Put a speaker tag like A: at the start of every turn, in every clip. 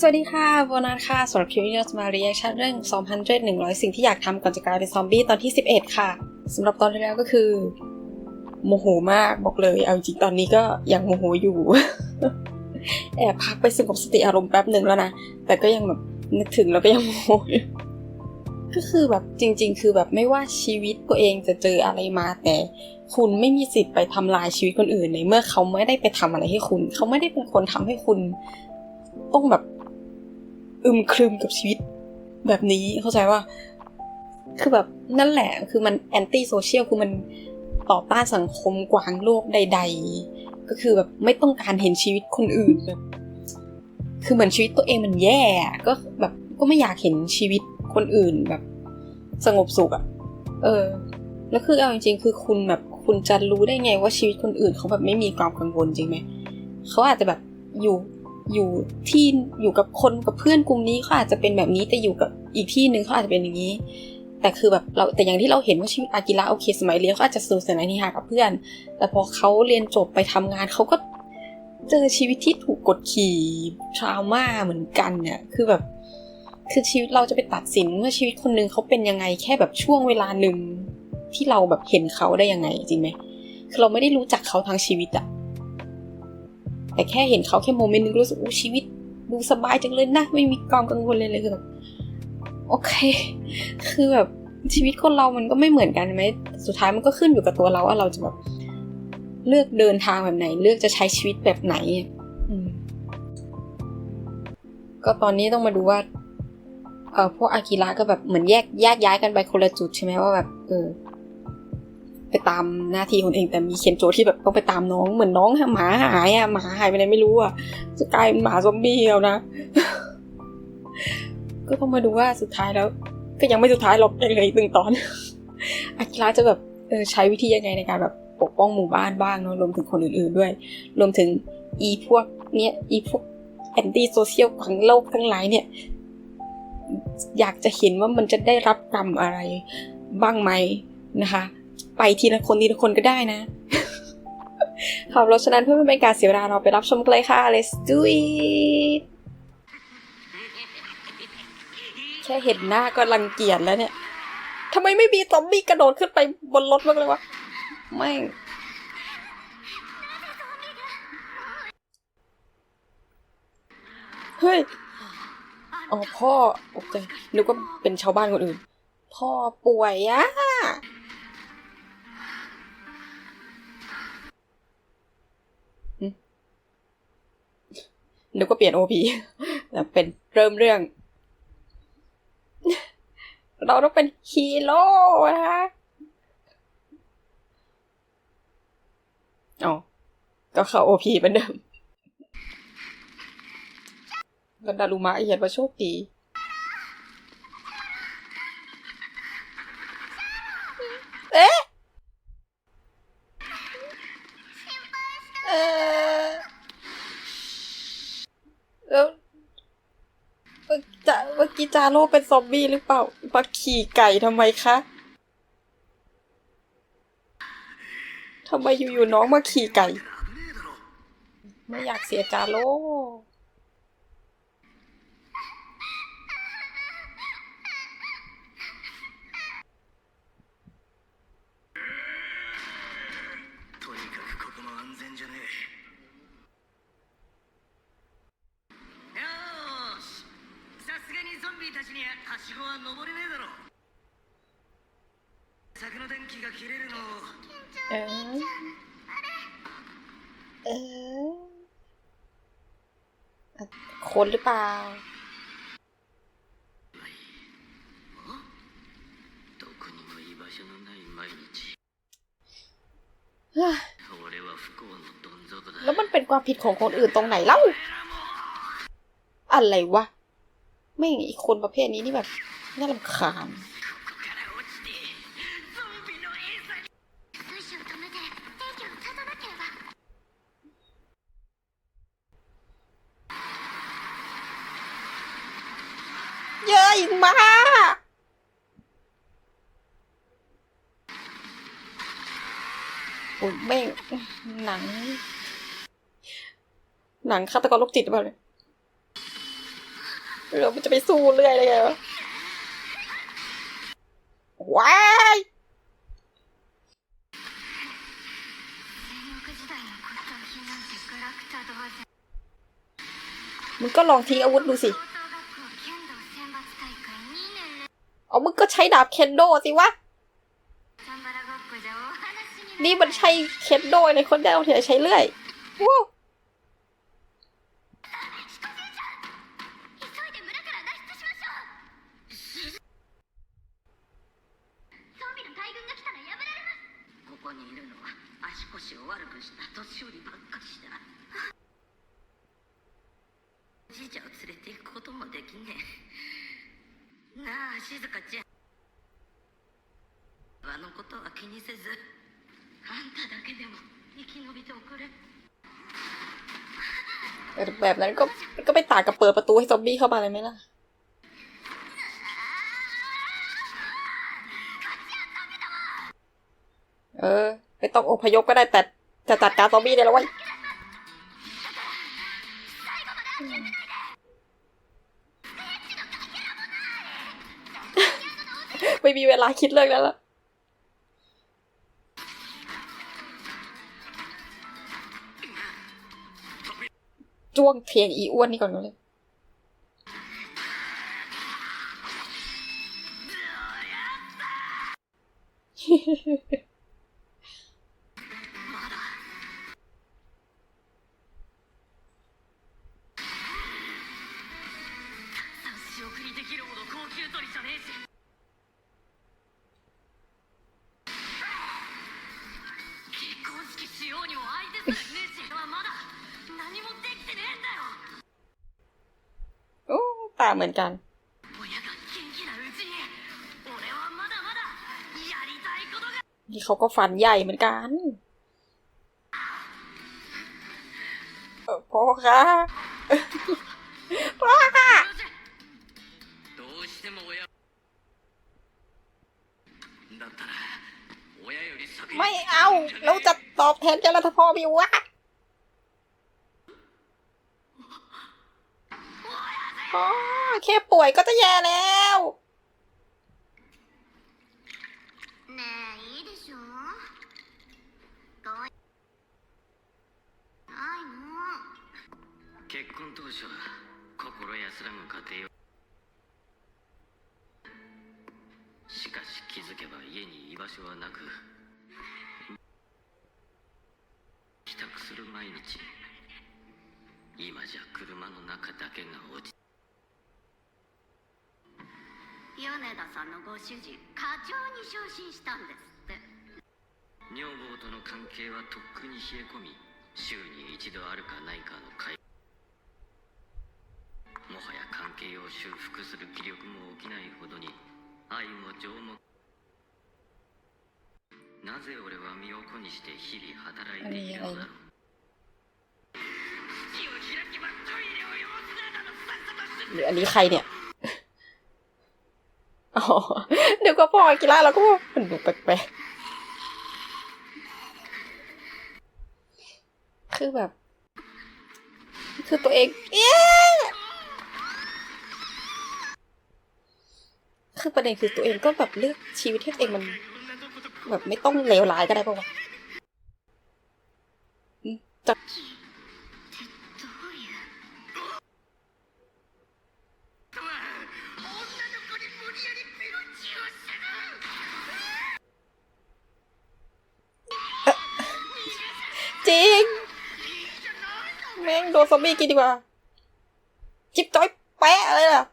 A: สวัสดีค่ะโบนัสค่ะสำหรับคลิปนี้เราจะมา reaction เรื่อง200 100 สิ่งที่อยากทำก่อนจะกลายเป็นซอมบี้ตอนที่ 11 ค่ะสำหรับตอนที่แล้วก็คือ โมโหมากบอกเลย เอาจริงตอนนี้ก็ยังโมโหอยู่ แอบพักไปสงบสติอารมณ์แป๊บหนึ่งแล้วนะ แต่ก็ยังแบบนึกถึงแล้วก็ยังโมโหก็คือแบบจริง ๆ คือแบบไม่ว่าชีวิตตัวเองจะเจออะไรมาแต่คุณไม่มีสิทธิ์ไปทำลายชีวิตคนอื่นในเมื่อเขาไม่ได้ไปทำอะไรให้คุณ เขาไม่ได้เป็นคนทำให้คุณต้องแบบ อึมครึมกับชีวิต แบบนี้เข้าใจว่า คือแบบนั่นแหละคือมันแอนตี้โซเชียลคือมันต่อต้านสังคมกวางโลกใด ๆ ก็คือแบบไม่ต้องการเห็นชีวิตคนอื่นแบบคือเหมือนชีวิตตัวเองมันแย่ก็แบบก็ไม่อยากเห็นชีวิตคนอื่นแบบสงบสุขอะเออ แล้วคือเอาจริงๆ คือคุณแบบคุณจะรู้ได้ไงว่าชีวิตคนอื่นเขาแบบไม่มีความกังวลจริงไหม เขาอาจจะแบบอยู่ อยู่ที่อยู่กับคนกับเพื่อนกลุ่มนี้เขาอาจจะเป็นแบบนี้แต่อยู่กับอีกที่หนึ่งเขาอาจจะเป็นอย่างนี้ แต่คือแบบเราแต่อย่างที่เราเห็นว่าชีวิตอากิระโอเค สมัยเรียนเขาอาจจะสนุกสนานที่หากับเพื่อน แต่พอเขาเรียนจบไปทำงานเขาก็เจอชีวิตที่ถูกกดขี่ทรามาเหมือนกันเนี่ยคือแบบคือชีวิตเราจะไปตัดสินว่าชีวิตคนหนึ่งเขาเป็นยังไงแค่แบบช่วงเวลาหนึ่งที่เราแบบเห็นเขาได้ยังไงจริงไหมคือเราไม่ได้รู้จักเขาทั้งชีวิตอะ แต่แค่เห็นเขาแค่โมเมนต์นึงรู้สึกอู้ชีวิต ดูสบายจังเลยนะ ไม่มีความกังวลเลยเลยคือแบบโอเค คือแบบชีวิตคนเรามันก็ไม่เหมือนกันไหมสุดท้ายมันก็ขึ้นอยู่กับตัวเราว่าเราจะแบบเลือกเดินทางแบบไหน เลือกจะใช้ชีวิตแบบไหนก็ตอนนี้ต้องมาดูว่าเออพวกอากิระก็แบบเหมือนแยกแยกย้ายกันไปคนละจุดใช่ไหมว่าแบบเออ ไปตามหน้าที่คนเองแต่มีเคนโจที่แบบต้องไปตามน้องเหมือนน้องหมาหายอะหมาหายไปไหนไม่รู้อะจะกลายเป็นหมาซอมบี้แล้วนะ ก็ต้องมาดูว่าสุดท้ายแล้ว ก็ยังไม่สุดท้ายหรอกยังเหลืออีกหนึ่งตอนอากิระจะแบบเออใช้วิธียังไงในการแบบปกป้องหมู่บ้านบ้างเนาะรวมถึงคนอื่นๆด้วย รวมถึงอีพวกเนี้ยอีพวกแอนตี้โซเชียลของโลกทั้งหลายเนี่ย อยากจะเห็นว่ามันจะได้รับกรรมอะไรบ้างไหมนะคะ ไปทีละคนทีละคนก็ได้นะ ครับเพราะฉะนั้นเพื่อไม่เป็นการเสียเวลาเราไปรับชมกันเลยค่ะ let's do it แค่เห็นหน้าก็รังเกียจแล้วเนี่ยทำไมไม่มีซอมบี้กระโดดขึ้นไปบนรถบ้างเลยวะ ไม่ เฮ้ย อ๋อพ่อตกใจนึกว่าเป็นชาวบ้านคนอื่น พ่อป่วยอะ นึกว่าเปลี่ยนโอพีแต่เป็นเริ่มเรื่อง เราต้องเป็นฮีโร่นะคะอ๋อก็เข้าโอพีเหมือนเดิมกันดารุมะเขียนว่าโชคดี เอ๊ะ เออแล้วเมื่อจะเมื่อกี้ จาโร่เป็นซอมบี้หรือเปล่ามาขี่ไก่ทำไมคะทำไมอยู่ๆน้องมาขี่ไก่ ไม่อยากเสียจาโร่ ออคนหรือเปล่าแล้วมันเป็นความผิดของคนอื่นตรงไหนเล่า อะไรวะ ไม่อีกคนประเภทนี้นี่แบบ น่ารำคาญ ยแม่งหนัง หนังฆาตกรโรคจิตแบบเลยเราจะไปสู้เรื่อยเลยไงวะว้ายมึงก็ลองทิ้งอาวุธดูสิ เอามึงก็ใช้ดาบเคนโดสิวะ นี่มันใช้เคดโดในคนได้เอาที่ไหนใช้เรื่อยว้ แบบนั้นก็ก็ไปตากกับเปิดประตูให้ซอมบี้เข้ามาเลยไหมล่ะ เออไม่ต้องอพยพก็ได้แต่จะจัดการซอมบี้ได้แล้ววันไม่มีเวลาคิดเรื่องแล้วล่ะ จ้วงเทียงอีอ้วนนี่ก่อนก็เลย
B: 仕送りできるほど高級鳥じゃねえし
A: เหมือนกันนี่เขาก็ฝันใหญ่เหมือนกันพ่อค่ะพ่อคะไม่เอาเราจะตอบแทนเจ้ารัพ่อม่วะพ่อ แค่ป่วยก็จะแย่แล้ว
C: ねえいいでしょかわいないの
B: 結婚当初心安らぐ家庭をしかし気づけば家に居場所はなく帰宅する毎日今じゃ車の中だけが落ち
C: 米田さんのご主人課長に昇進したんですって
B: 女房との関係はとっくに冷え込み週に一度あるかないかの会もはや関係を修復する気力も起きないほどに愛も情もなぜ俺は身を粉にして日々働いているのだろう口を開けばトイレを汚すなどのさっさとす
A: หรืออันนี้ใครเนี่ย อ๋อเดี๋ยวก็พ่ออากิระเราก็ว่ามันดูแปลกๆคือแบบ คือตัวเองเอ๊คือประเด็นคือตัวเองก็แบบเลือกชีวิตให้ตัวเองมัน แบบไม่ต้องเลวร้ายก็ได้ป่าวะจะ ซอมบี้กินดีกว่า จิบจ้อยแปะอะไรล่ะ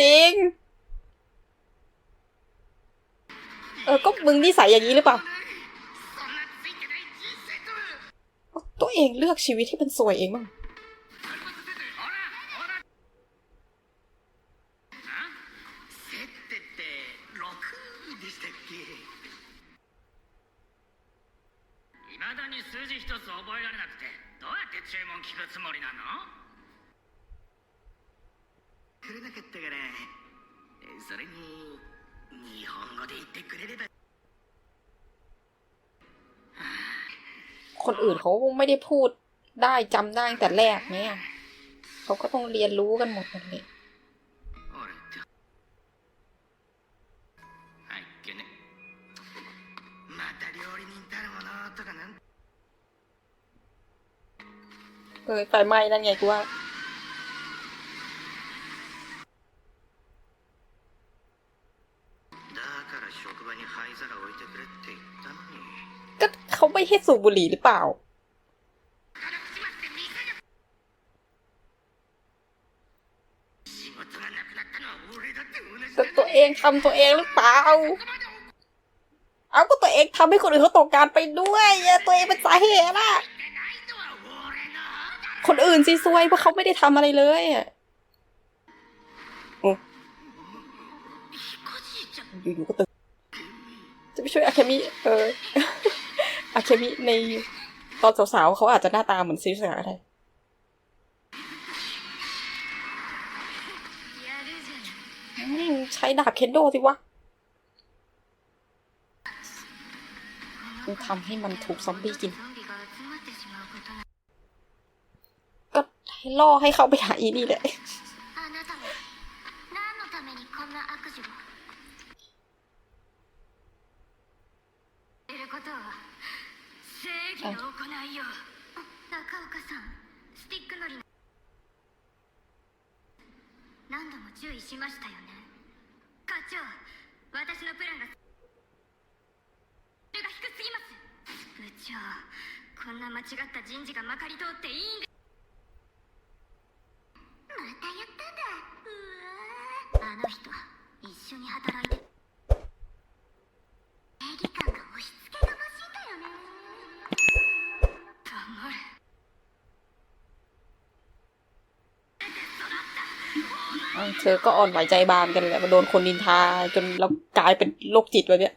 A: จริง เออ ก็มึงนิสัยอย่างนี้หรือเปล่า ตัวเองเลือกชีวิตที่มันสวยเองมั้งื่นเขาไม่ได้พูดได้จำได้แต่แรกไหมเขาก็ต้องเรียนรู้กันหมดเล
D: ย
A: เอยไฟไหม้นั่นไงกูว่า ไสูบบุหรี่หรือเปล่า แต่ตัวเองทำตัวเองหรือเปล่า เอาก็ตัวเองทำให้คนอื่นเขาตกงานไปด้วยตัวเองเป็นสาเหตุล่ะ คนอื่นซีซวยเพราะเขาไม่ได้ทำอะไรเลยอยู่ๆก็ตื่นจะไปช่วยอาแคมีเออ อาเคมิในตอนสาวๆเขาอาจจะหน้าตาเหมือนซีสาได้ใช้ดาบเคนโดสิวะทำให้มันถูกซอมบี้กิน ก็ให้ล่อให้เขาไปหาอีนี่แหละ เธอก็อ่อนไหวใจบานกันแหละมาโดนคนนินทา จนเรากลายเป็นโรคจิตไปเนี้ย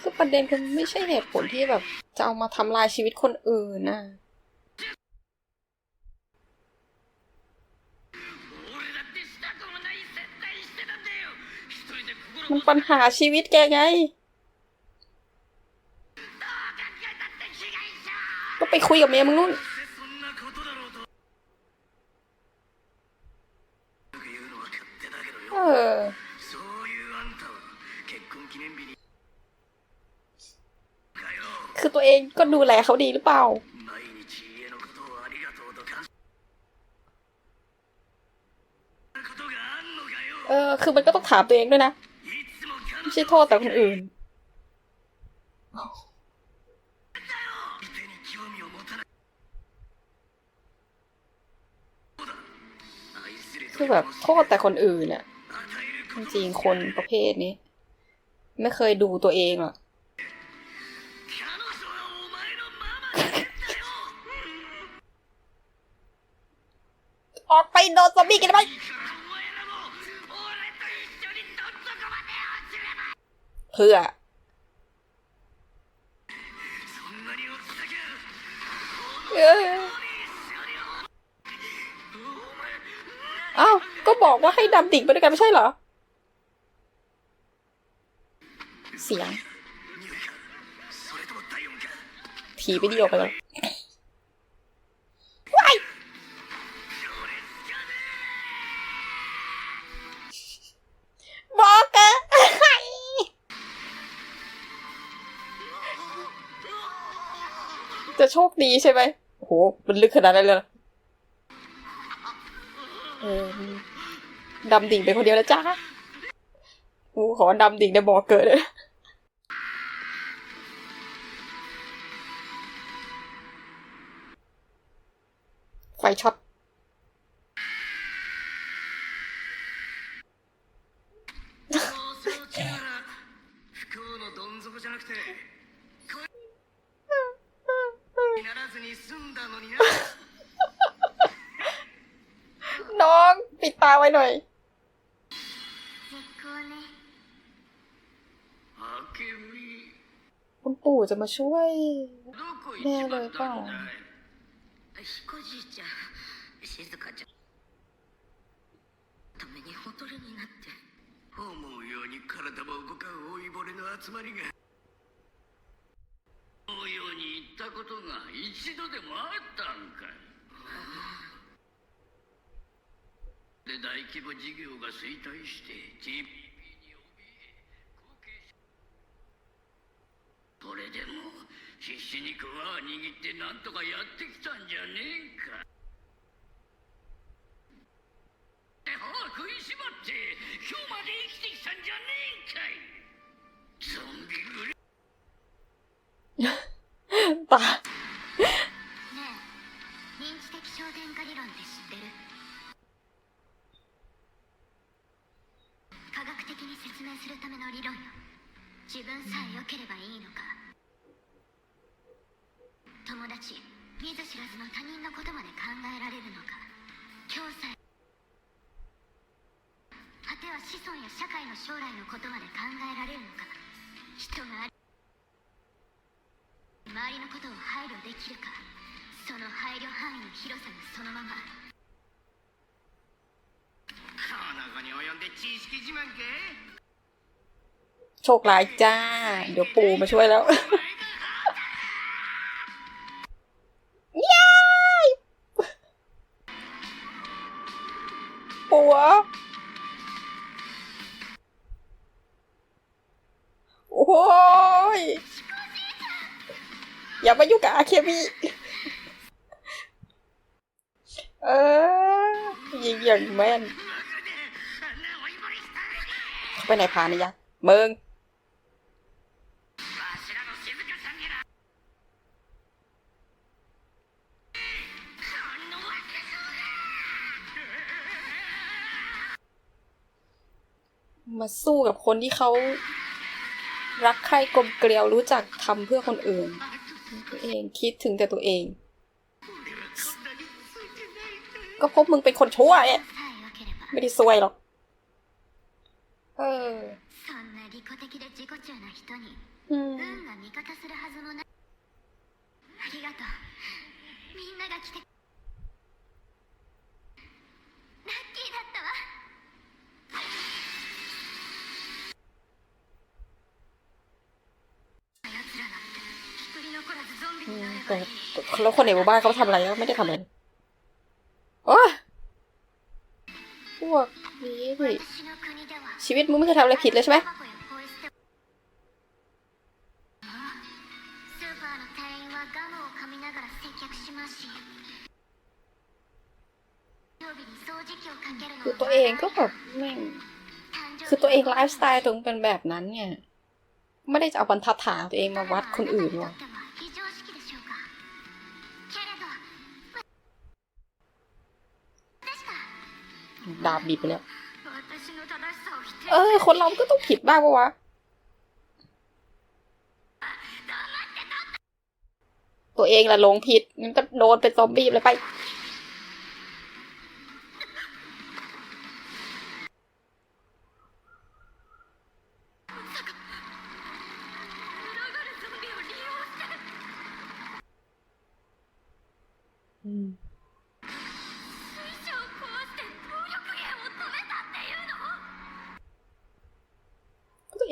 A: คือประเด็นคือไม่ใช่เหตุผลที่แบบ จะเอามาทำลายชีวิตคนอื่นนะมันปัญหาชีวิตแกไง ก็ไปคุยกับเมียมึงนู่น เองก็ดูแลเขาดีหรือเปล่า เออ คือมันก็ต้องถามตัวเองด้วยนะ ไม่ใช่โทษแต่คนอื่น คือแบบโทษแต่คนอื่นอะจริงคนประเภทนี้ ไม่เคยดูตัวเองหรอก ออกไปโดนซอมบี้กันไห
D: ม
A: เพื่อเอ้าก็บอกว่าให้ดำดิ่งไปด้วยกันไม่ใช่เหรอ เสียง ถีไปดีออกไปแล้ว โชคดีใช่ไหมโอ้โห มันลึกขนาดนั้นเลยเหรอเออดำดิ่งไปคนเดียวแล้วจ้ากูขอดำดิ่งในบ่อเกิดเลยไฟช็อต
D: ずに済んだのにな
A: น้อง ปิดตาไว้หน่อย
E: 絶好ね
D: あけみ
A: คุณปู่จะมาช่วย
D: どこ行っ
A: ねえ
D: ちまったんだ
A: ね
D: い彦じいちゃん静香ちゃんためにほとりになって思うように体も動かん老いぼれの集まりが うように言ったことが一度でもあったんかい。で大規模事業が衰退して GPP に怯え後継者。それでも必死にクワを握ってなんとかやってきたんじゃねえか。
E: するための理論よ。自分さえ良ければいいのか。友達見ず知らずの他人のことまで考えられるのか。今日さえ果ては子孫や社会の将来のことまで考えられるのか。人があり周りのことを配慮できるか。その配慮範囲の広さがそのまま。
D: この子に及んで知識自慢か
A: โชคร้ายจ้า เดี๋ยวปู่มาช่วยแล้วย้ายปัวโอ้ย อย่ามายุ่งกับอาเคมิเออยิงอย่างแม่นไปไหนพานี่ยะเมืองาสู้กับคนที่เขารักใครกลมเกลียวรู้จักทำเพื่อคนอื่น ตัวเองคิดถึงแต่ตัวเอง ก็พบมึงเป็นคนชั่วเอ๊ะไม่ได้ซวยหรอก เออ
E: うん。
A: แล้วคนในหมู่บ้านเขาทำอะไรก็ไม่ได้ทำอะไรโอ้พวกนี้
E: สิ
A: ชีวิตมึงไม่เคยทำอะไรผิดเลยใช่ไหมคือตัวเองก็แบบแม่งคือตัวเองไลฟ์สไตล์ตรงเป็นแบบนั้นเนี่ย ไม่ได้จะเอาบรรทัดฐานตัวเองมาวัดคนอื่น
E: ว่ะ
A: ดาบบีบไปแล้ว เออ คนเราก็ต้องผิดบ้างปะวะ ตัวเองละหลงผิดมันก็โดนเป็นซอมบี้เลยไป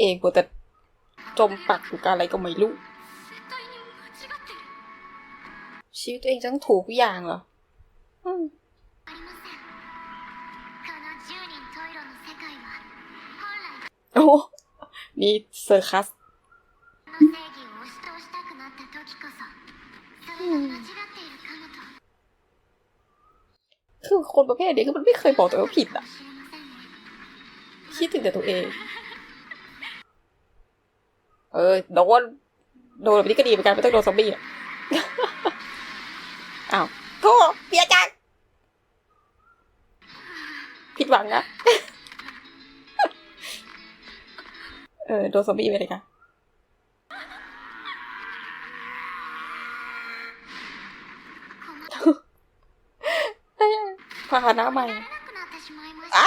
A: เองกว่แต่จมปักอยู่กับอะไรก็ไม่รู้ ชีวิตตัวเองจังถูกอย่างเหรอโอ้นี่เซอร์คัสคือคนประเภทนี้คือมันไม่เคยบอกตัวเองว่าผิดอะคิดถึงแต่ตัวเอง เออโดนโดนแบบนี้ก็ดีเหมือนกันไม่ต้องโดนซอมบี้อะอ้าวโทษเปียจังผิดหวังนะเออโดนซอมบี้ไปเลยค่ะพาหน้าใหม่ไอ้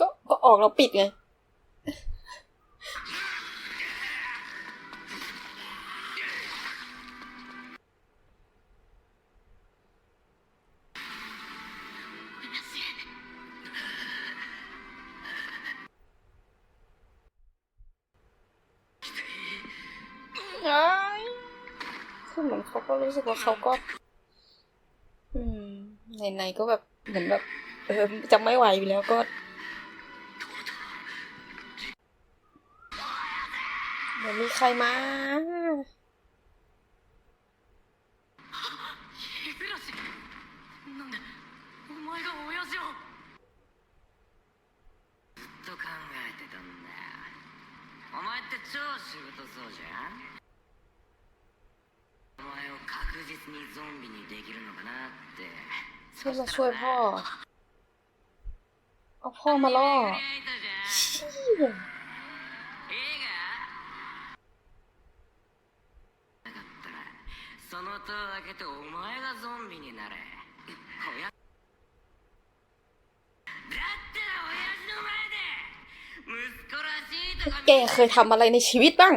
A: ก็ก็ออกเราปิดไง คือเหมือนเขาก็รู้สึกว่าเขาก็ อืมไหนๆก็แบบ เหมือนแบบเออจะไม่ไหวอยู่แล้วก็เดี๋ยวมีใครมา
D: 日暮なんでお前が親父をずっと考えてたんだよお前って超仕事そうじゃんお前を確実にゾンビにできるのかなって
A: เพื่อมาช่วยพ่อ เอาพ่อมาล่อ
D: クリエイターじゃん
A: เชี่ย
D: 映画なかったらその戸を開けてお前がゾンビになれおやだったら親父の前で息子らしいとか
A: แกเคยทำอะไรในชีวิตบ้าง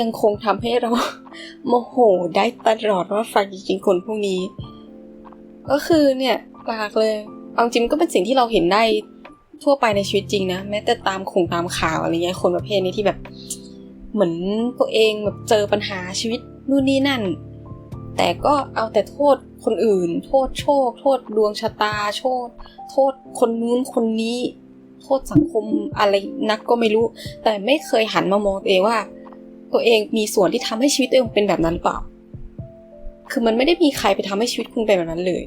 A: ยังคงทำให้เราโมโหได้ตลอดว่าฟังจริงๆคนพวกนี้ ก็คือเนี่ยหลักเลยเอาจริงมันก็เป็นสิ่งที่เราเห็นได้ทั่วไปในชีวิตจริงนะ แม้แต่ตามคงตามข่าวอะไรเงี้ยคนประเภทนี้ที่แบบ เหมือนตัวเองแบบเจอปัญหาชีวิตนู่นนี่นั่น แต่ก็เอาแต่โทษคนอื่น โทษโชค โทษดวงชะตา โทษ โทษคนนู้นคนนี้ โทษสังคมอะไรนักก็ไม่รู้ แต่ไม่เคยหันมามองตัวเองว่า ตัวเองมีส่วนที่ทำให้ชีวิตตัวเองเป็นแบบนั้นหรือเปล่า คือมันไม่ได้มีใครไปทำให้ชีวิตคุณเป็นแบบนั้นเลย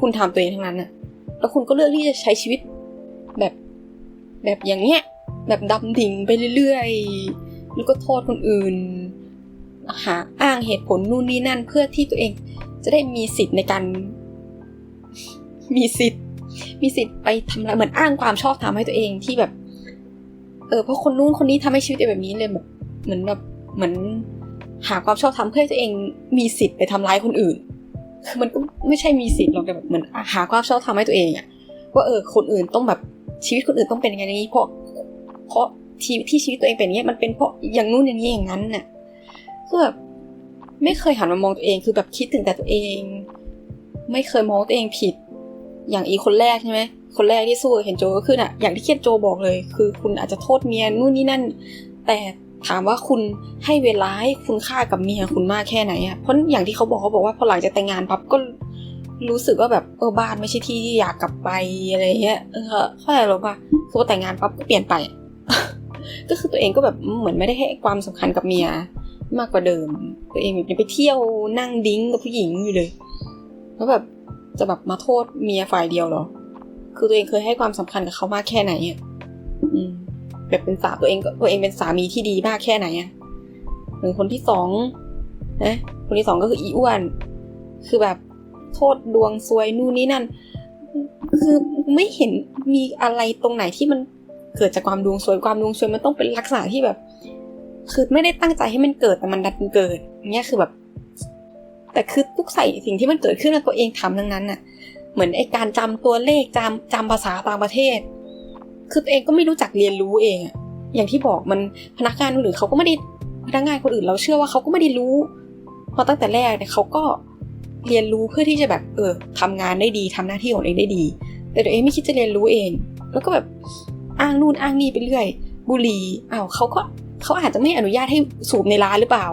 A: คุณทำตัวเองทั้งนั้นน่ะ แล้วคุณก็เลือกที่จะใช้ชีวิตแบบ แบบอย่างเงี้ย แบบดำดิ่งไปเรื่อยๆ แล้วก็โทษคนอื่น หาอ้างเหตุผลนู่นนี่นั่นเพื่อที่ตัวเองจะได้มีสิทธิ์ในการ มีสิทธิ์ มีสิทธิ์ไปทำอะไรเหมือนอ้างความชอบธรรมให้ตัวเองที่แบบเออเพราะคนนู้นคนนี้ทำให้ชีวิตเป็นแบบนี้เลยแบบ เหมือนแบบเหมือนหาความชอบธรรมเพื่อตัวเองมีสิทธิ์ไปทำร้ายคนอื่น คือมันก็ไม่ใช่มีสิทธิ์หรอกแต่แบบเหมือนหาความชอบธรรมให้ตัวเองอะว่าเออคนอื่นต้องแบบชีวิตคนอื่นต้องเป็นอย่างนี้เพราะเพราะที่ที่ชีวิตตัวเองเป็นอย่างนี้มันเป็นเพราะอย่างนู้นอย่างนี้อย่างนั้นน่ะคือแบบไม่เคยหันมามองตัวเองคือแบบคิดถึงแต่ตัวเอง ไม่เคยมองตัวเองผิด อย่างอีคนแรกใช่ไหมคนแรกที่สู้กับเคนโจก็คือน่ะอย่างที่เคนโจบอกเลย คือคุณอาจจะโทษเมียนู่นนี่นั่น แต่ ถามว่าคุณให้เวลาให้คุณค่ากับเมียคุณมากแค่ไหนอะเพราะอย่างที่เขาบอกเขาบอกว่าพอหลังจากแต่งงานปั๊บก็รู้สึกว่าแบบเออบ้านไม่ใช่ที่ที่อยากกลับไปอะไรเงี้ยเออเข้าใจหรอปะคือพอแต่งงานปั๊บก็เปลี่ยนไป ก็คือตัวเองก็แบบเหมือนไม่ได้ให้ความสำคัญกับเมียมากกว่าเดิม ตัวเองแบบยังไปเที่ยวนั่งดิ้งกับผู้หญิงอยู่เลยแล้วแบบจะแบบมาโทษเมียฝ่ายเดียวหรอ คือตัวเองเคยให้ความสำคัญกับเขามากแค่ไหนอะ แบบเป็นสาตัวเองตัวเองเป็นสามีที่ดีมากแค่ไหนอะหรือคนที่สองนะคนที่สองก็คืออีอ้วน คือแบบโทษดวงซวยนู่นนี่นั่น คือไม่เห็นมีอะไรตรงไหนที่มันเกิดจากความดวงซวยความดวงซวยมันต้องเป็นลักษณะที่แบบ คือไม่ได้ตั้งใจให้มันเกิดแต่มันดันเกิดเนี้ยคือแบบ แต่คือทุกใส่สิ่งที่มันเกิดขึ้นกับตัวเองทำทั้งนั้นน่ะ เหมือนไอการจำตัวเลขจำจำภาษาต่างประเทศ คือตัวเองก็ไม่รู้จักเรียนรู้เองอะอย่างที่บอกมันพนักงานคนอื่นเขาก็ไม่ได้พนักงานคนอื่นเราเชื่อว่าเขาก็ไม่ได้รู้พราะตั้งแต่แรกเนี่ยเขาก็เรียนรู้เพื่อที่จะแบบเออทำงานได้ดีทำหน้าที่ของเองได้ดี แต่ตัวเองไม่คิดจะเรียนรู้เอง แล้วก็แบบอ้างนู่นอ้างนี่ไปเรื่อย บุหรี่อ้าวเขาก็เขาอาจจะไม่อนุญาตให้สูบในร้านหรือเปล่า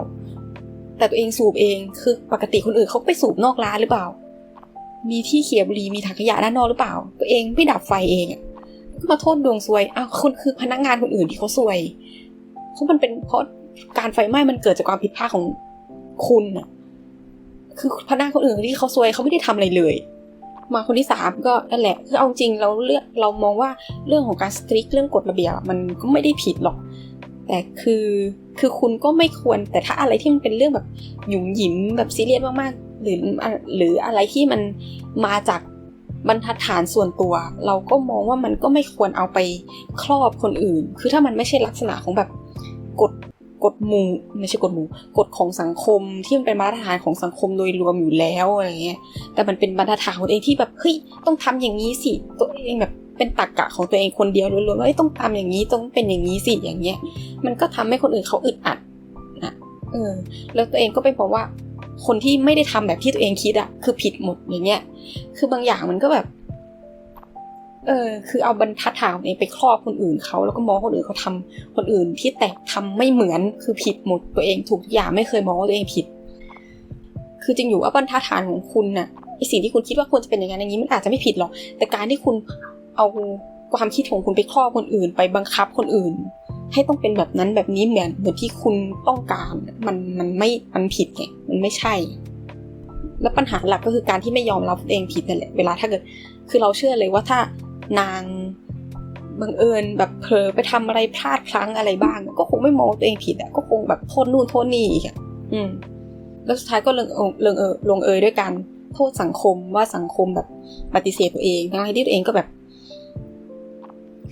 A: แต่ตัวเองสูบเองคือปกติคนอื่นเขาไปสูบนอกร้านหรือเปล่า มีที่เขี่ยบุหรี่มีถังขยะด้านนอกหรือเปล่า ตัวเองไม่ดับไฟเองอะ ก็มาโทษดวงซวยอ้าวคนคือพนักงานคนอื่นที่เขาซวย เพราะมันเป็นเพราะการไฟไหม้มันเกิดจากความผิดพลาดของคุณอะคือพนักงานคนอื่นที่เขาซวยเขาไม่ได้ทำอะไรเลย มาคนที่สามก็นั่นแหละคือเอาจริงเราเลือกเรามองว่าเรื่องของการสตริกเรื่องกฎระเบียบมันก็ไม่ได้ผิดหรอก แต่คือคือคุณก็ไม่ควรแต่ถ้าอะไรที่มันเป็นเรื่องแบบหยุ่มหยิมแบบซีเรียสมากๆหรือหรืออะไรที่มันมาจาก บรรทัดฐานส่วนตัว เราก็มองว่ามันก็ไม่ควรเอาไปครอบคนอื่น คือถ้ามันไม่ใช่ลักษณะของแบบกฎกฎหมู่ไม่ใช่กฎหมู่กฎของสังคมที่มันเป็นมาตรฐานของสังคมโดยรวมอยู่แล้วอะไรเงี้ยแต่มันเป็นบรรทัดฐานของตัวเองที่แบบเฮ้ยต้องทำอย่างนี้สิตัวเองแบบเป็นตรกกะของตัวเองคนเดียวล้วนๆว่าต้องทำอย่างนี้ต้องเป็นอย่างนี้สิอย่างเงี้ย มันก็ทำให้คนอื่นเขาอึดอัดนะเออแล้วตัวเองก็เป็นเพราะว่า คนที่ไม่ได้ทำแบบที่ตัวเองคิดอะคือผิดหมดอย่างเงี้ย คือบางอย่างมันก็แบบ เออ คือเอาบรรทัดฐานของตัวเองไปครอบคนอื่นเขาแล้วก็มองคนอื่นเขาทำคนอื่นที่แตกทำไม่เหมือนคือผิดหมดตัวเองถูกทุกอย่างไม่เคยมองว่าตัวเองผิด คือจริงอยู่ว่าบรรทัดฐานของคุณน่ะไอสิ่งที่คุณคิดว่าควรจะเป็นอย่างนั้นอย่างนี้มันอาจจะไม่ผิดหรอก แต่การที่คุณเอาความคิดของคุณไปครอบคนอื่น ไปบังคับคนอื่น ให้ต้องเป็นแบบนั้นแบบนี้เหมือนเหมือนที่คุณต้องการ มันมันไม่มันผิดไงมันไม่ใช่ แล้วปัญหาหลักก็คือการที่ไม่ยอมรับตัวเองผิดนั่นแหละเวลาถ้าเกิด คือเราเชื่อเลยว่าถ้านางบังเอิญแบบเผลอไปทำอะไรพลาดพลั้งอะไรบ้าง ก็คงไม่มองว่าตัวเองผิดอะก็คงแบบโทษนู่นโทษนี่อีกอะอืม แล้วสุดท้ายก็ลงเอลงเอยลงเอยด้วยการโทษสังคมว่าสังคมแบบปฏิเสธตัวเองทั้งที่ตัวเองก็แบบ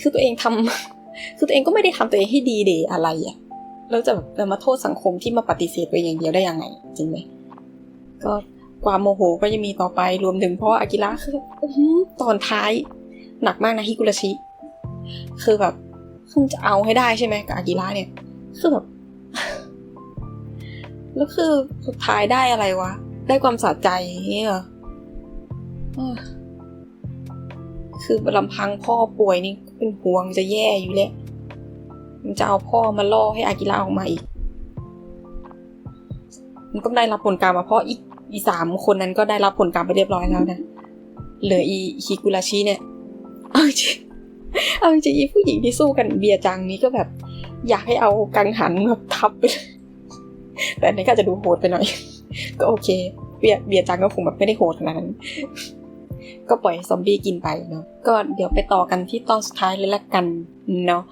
A: คือตัวเองทำ คือตัวเองก็ไม่ได้ทำตัวเองให้ดีเดยอะไรอะแล้วจะแบบจะมาโทษสังคมที่มาปฏิเสธตัวเองอย่างเดียวได้ยังไง จริงไหมก็ความโมโหก็ยังมีต่อไปรวมถึงเพราะว่าอากิระคือตอนท้ายหนักมากนะฮิกุระชิ คือแบบคือจะเอาให้ได้ใช่ไหมกับอากิระเนี่ย คือแบบแล้วคือสุดท้ายได้อะไรวะ ได้ความสะใจอย่เหรอเออคือลำพังพ่อป่วยนี่ เป็นห่วงจะแย่อยู่แล้ว มันจะเอาพ่อมาล่อให้อากิระออกมาอีก มันก็ได้รับผลกรรมมาเพราะอีกอีสามคนนั้นก็ได้รับผลกรรมไปเรียบร้อยแล้วนะ เหลืออีฮิกุราชิเนี่ย เอาจริงเอาจริงอีผู้หญิงที่สู้กันเบียจังนี้ก็แบบ อยากให้เอากังหันแบบทับไปเลยแต่อันนี้ก็จะดูโหดไปหน่อย ก็โอเค เบียเบียจังก็คงแบบไม่ได้โหดขนาดนั้น ก็ปล่อยซอมบี้กินไปเนาะก็เดี๋ยวไปต่อกันที่ตอนสุดท้ายเลยละกันเนาะ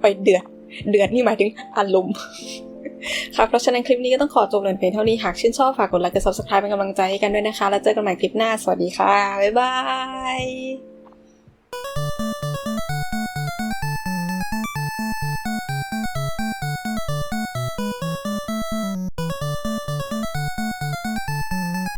A: ไปเดือดเดือดนี่หมายถึงอารมณ์ครับเพราะฉะนั้นคลิปนี้ก็ต้องขอจบเลงเพียงเท่านี้หากชื่นชอบฝากกดไลค์กด subscribe เป็นกำลังใจให้กันด้วยนะคะ แล้วเจอกันใหม่คลิปหน้าสวัสดีค่ะ บ๊ายบาย